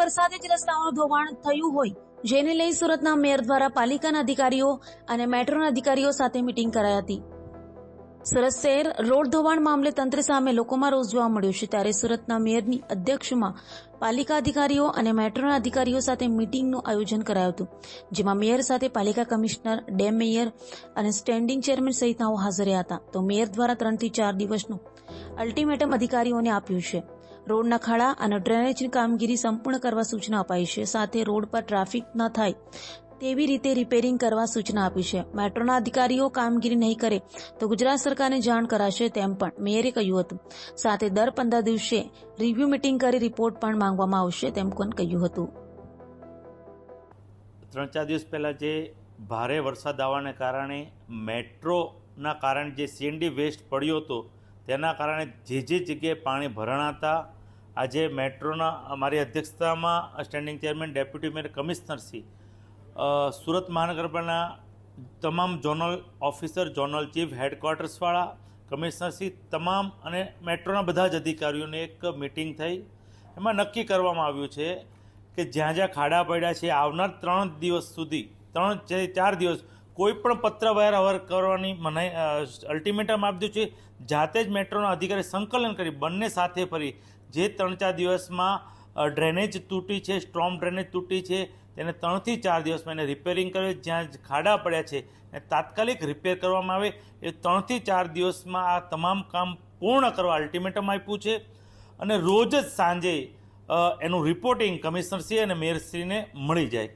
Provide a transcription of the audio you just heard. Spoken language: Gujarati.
વરસાદે જ રસ્તાઓનું ધોવાણ થયું હોય, જેને લઈ સુરતના મેયર દ્વારા પાલિકાના અધિકારીઓ અને મેટ્રોના અધિકારીઓ સાથે મિટિંગ કરાઈ હતી. સુરત શહેર રોડ ધોવાણ મામલે તંત્ર સામે લોકોમાં રોષ જોવા મળ્યો છે. ત્યારે સુરતના મેયરની અધ્યક્ષમાં પાલિકા અધિકારીઓ અને મેટ્રોના અધિકારીઓ સાથે મિટિંગનું આયોજન કરાયું હતું, જેમાં મેયર સાથે પાલિકા કમિશનર, ડેમ મેયર અને સ્ટેન્ડિંગ ચેરમેન સહિતનાઓ હાજર રહ્યા હતા. તો મેયર દ્વારા ત્રણથી ચાર દિવસનું અલ્ટિમેટમ અધિકારીઓને આપ્યું છે. રોડના ખાડા અને ડ્રેનેજની કામગીરી સંપૂર્ણ કરવા સૂચના અપાઈ છે. સાથે રોડ પર ટ્રાફિક ન થાય તેવી રીતે રિપેરિંગ કરવા સૂચના આપી છે. મેટ્રોના અધિકારીઓ કામગીરી નહીં કરે તો ગુજરાત સરકારને જાણ કરાશે તેમ પણ મેયરે કહ્યું હતું. સાથે દર પંદર દિવસે રિવ્યુ મીટિંગ કરી રિપોર્ટ પણ માંગવામાં આવશે તેમ પણ કહ્યું હતું. ત્રણ ચાર દિવસ પહેલાં જે ભારે વરસાદ આવવાને કારણે મેટ્રોના કારણે જે સીએનડી વેસ્ટ પડ્યો હતો, તેના કારણે જે જે જગ્યાએ પાણી ભરાણા હતા આજે મેટ્રોના અમારી અધ્યક્ષતામાં સ્ટેન્ડિંગ ચેરમેન ડેપ્યુટી મેયર કમિશનરશ્રી સુરત મહાનગરપાલિકાના તમામ ઝોનલ ઓફિસર, ઝોનલ ચીફ, હેડક્વાર્ટર્સવાળા કમિશનરશ્રી તમામ અને મેટ્રોના બધા જ અધિકારીઓની એક મિટિંગ થઈ. એમાં નક્કી કરવામાં આવ્યું છે કે જ્યાં જ્યાં ખાડા પડ્યા છે, આવનાર ત્રણ દિવસ સુધી, ત્રણ ચાર દિવસ કોઈ પણ પત્ર અવર કરવાની મનાઈ અલ્ટિમેટમ આપ્યું છે. જાતે જ મેટ્રોના અધિકારી સંકલન કરી બંને સાથે ફરી. જે ત્રણ ચાર દિવસમાં ડ્રેનેજ તૂટી છે, સ્ટ્રોમ ડ્રેનેજ તૂટી છે, તેને ત્રણથી ચાર દિવસમાં એને રિપેરિંગ કરે જ્યાં જ ખાડા પડ્યા છે, એને તાત્કાલિક રિપેર કરવામાં આવે. એ ત્રણથી ચાર દિવસમાં આ તમામ કામ પૂર્ણ કરવા અલ્ટિમેટમ આપ્યું છે. અને રોજ જ સાંજે એનું રિપોર્ટિંગ કમિશનરશ્રી અને મેયરશ્રીને મળી જાય.